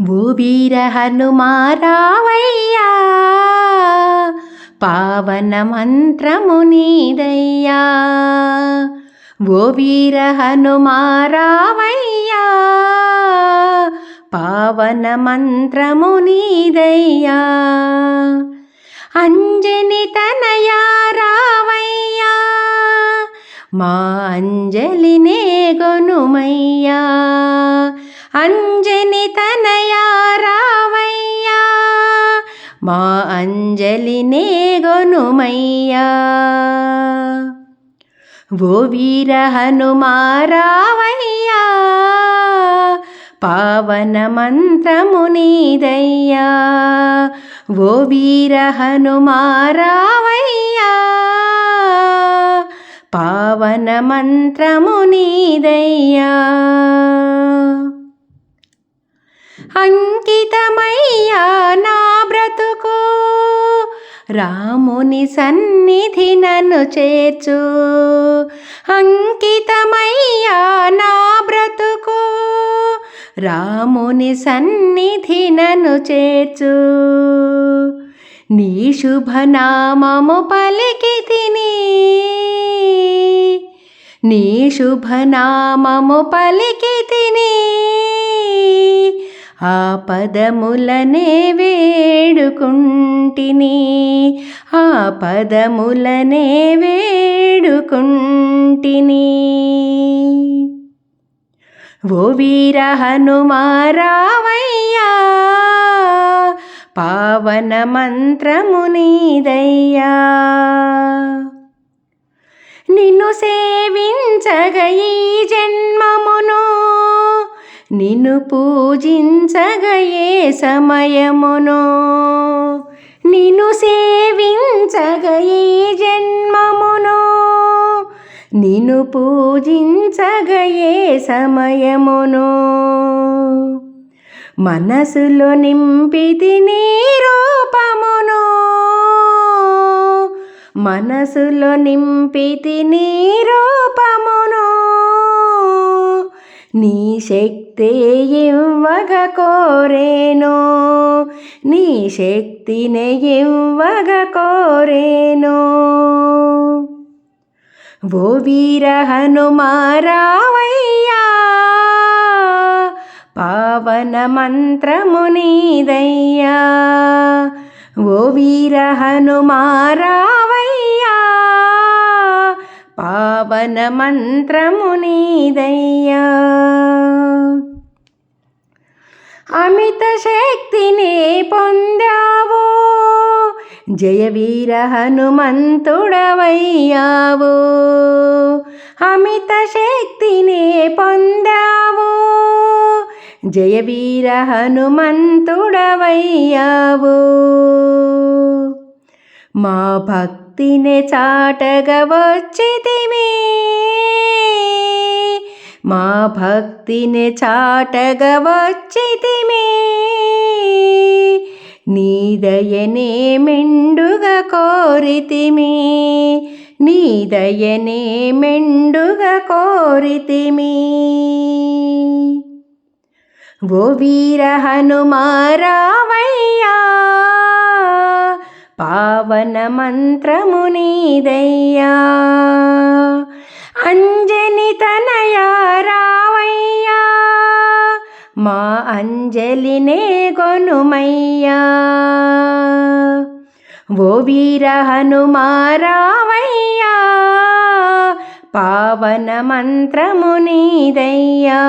ఓ హనుమారావయ్యా పావన మంత్రము నీదయ్యా. ఓ వీర హనుమారావయ్యా పావన మంత్రము నీదయ్యా. అంజని తనయా రావయ్యా మా అంజలినే గొనుమయ్యా. అంజని తనయ మా అంజలినే గొనుమయ్యా ఓ వీర హనుమారావయ్యా పావన మంత్రము నీదయ్యా. ఓ వీర హనుమారావయ్యా పావన మంత్రము నీదయ్యా. అంకితమయ్యా రాముని సన్నిధి నన్ను చేర్చు. అంకితమయ్యా నా బ్రతుకు. రాముని సన్నిధి నన్ను చేర్చు. నీ శుభనామము పలికి తిని నీ శుభనామము పలికి తిని ఆ పదములనే వేడుకుంటిని. ఆ పదములనే వేడుకుంటిని. ఓ వీర హనుమారావయ్యా పావన మంత్రము నీదయ్యా. నిన్ను సేవించగ ఈ జన్మ నిన్ను పూజించగయే సమయమునో? నిన్ను సేవించగయే జన్మమునో? నిన్ను పూజించగయే సమయమునో? మనసులో నింపితి నీ రూపమును? మనసులో నింపితి నీ రూపమును? నీ శక్తి ఇవ్వగ కోరేను. నీ శక్తిని ఇవ్వగ కోరేను. ఓ వీర హనుమారావయ్యా పావన మంత్రము నీదయ్యా. ఓ వీర హనుమారావయ్యా పావన మంత్రము నీదయ్యా. అమిత శక్తిని పొందావు. జయవీర హనుమంతుడవయ్యావు. అమిత శక్తిని పొందావు. జయవీర హనుమంతుడవయ్యావు. మా భక్తిని చాటగ వచ్చితిమి మా భక్తిని చాటగా వచ్చితిమి నీ మెండుగా కోరితిమి. నీదయనే మెండుగా కోరితిమి. ఓ వీర హనుమారావయ్యా పావన మంత్రము నీదయ్యా. మా అంజలినే కొనుమయ్యా ఓ వీర హనుమారావయ్యా పావన మంత్రము నీదయ్యా.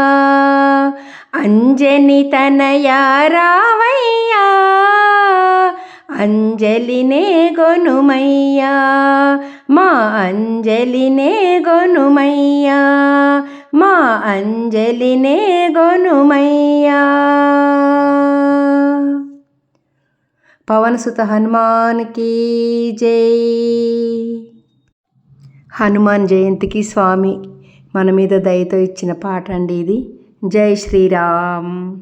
అంజని తనయా రావయ్యా అంజలినే గొనుమయ్యా. మా అంజలినే గొనుమయ్యా మా అంజలినే గొనుమయ్యా. పవనసుత హనుమాన్కి జై. హనుమాన్ జయంతికి స్వామి మన మీద దయతో ఇచ్చిన పాట అండి ఇది. జై శ్రీరామ్.